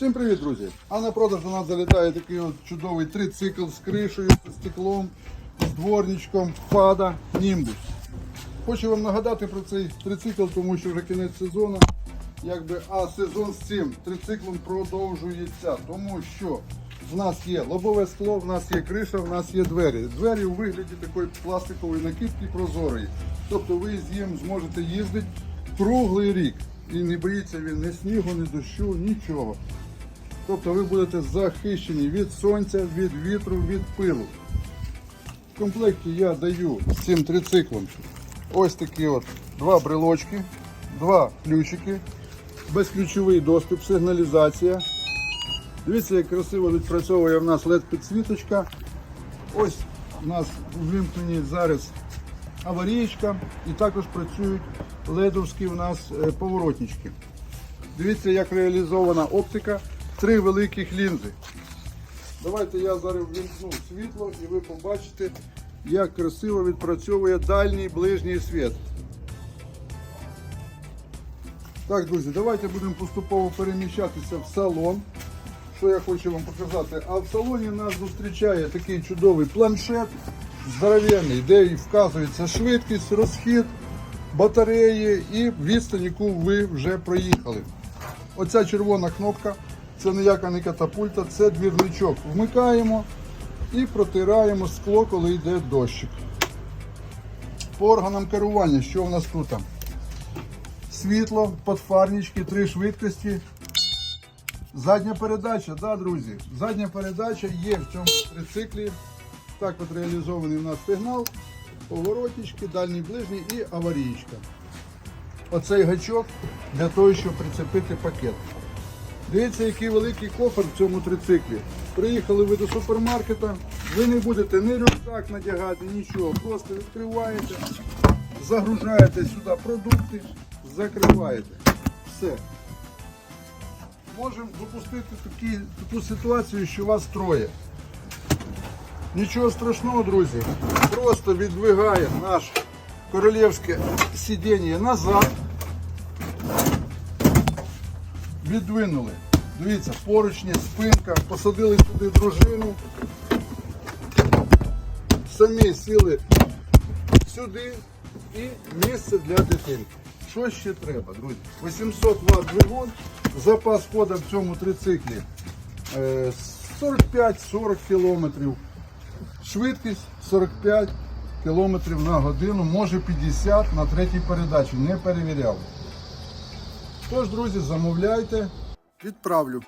Всім привіт, друзі! А на продаж до нас залітає такий от чудовий трицикл з кришею, з стеклом, з дворничком, фада, німбус. Хочу вам нагадати про цей трицикл, тому що вже кінець сезону. Якби, а сезон з цим трициклом продовжується, тому що в нас є лобове скло, в нас є криша, в нас є двері. Двері у вигляді такої пластикової накидки прозорої. Тобто ви з ним зможете їздити круглий рік. І не боїться він ні снігу, ні дощу, нічого. Тобто ви будете захищені від сонця, від вітру, від пилу. В комплекті я даю з цим трициклом ось такі от два брелочки, два ключики, безключовий доступ, сигналізація. Дивіться, як красиво відпрацьовує в нас led підсвіточка. Ось у нас вимкнені зараз аварієчка і також працюють ледовські у нас е, поворотнички. Дивіться, як реалізована оптика, три великих лінзи. Давайте я зараз ввімкну світло і ви побачите, як красиво відпрацьовує дальній ближній світ. Так, друзі, давайте будемо поступово переміщатися в салон. Що я хочу вам показати? А в салоні нас зустрічає такий чудовий планшет здоровенний, де і вказується швидкість, розхід, батареї і відстань, яку ви вже проїхали. Оця червона кнопка це ніяка не катапульта, це двірничок. Вмикаємо і протираємо скло, коли йде дощик. По органам керування, що в нас тут? Світло, подфарнички, три швидкості. Задня передача, да, друзі. Задня передача є в цьому трициклі. Так от реалізований у нас сигнал, поворотнички, дальній ближній і аварійка. Оцей гачок для того, щоб прицепити пакет. Дивіться, який великий кофр в цьому трициклі. Приїхали ви до супермаркета, ви не будете ні рюкзак надягати, нічого. Просто відкриваєте, загружаєте сюди продукти, закриваєте. Все. Можемо допустити такі, таку ситуацію, що вас троє. Нічого страшного, друзі. Просто віддвигає наш королівське сидіння назад. Віддвинули. Дивіться, поручні, спинка, посадили сюди дружину. Самі сіли сюди і місце для дитинки. Що ще треба, друзі? 800 Вт двигун, запас хода в цьому трициклі е, 45-40 кілометрів. Швидкість 45 км на годину, може 50 на третій передачі. Не перевіряв. Тож, друзі, замовляйте, відправлю.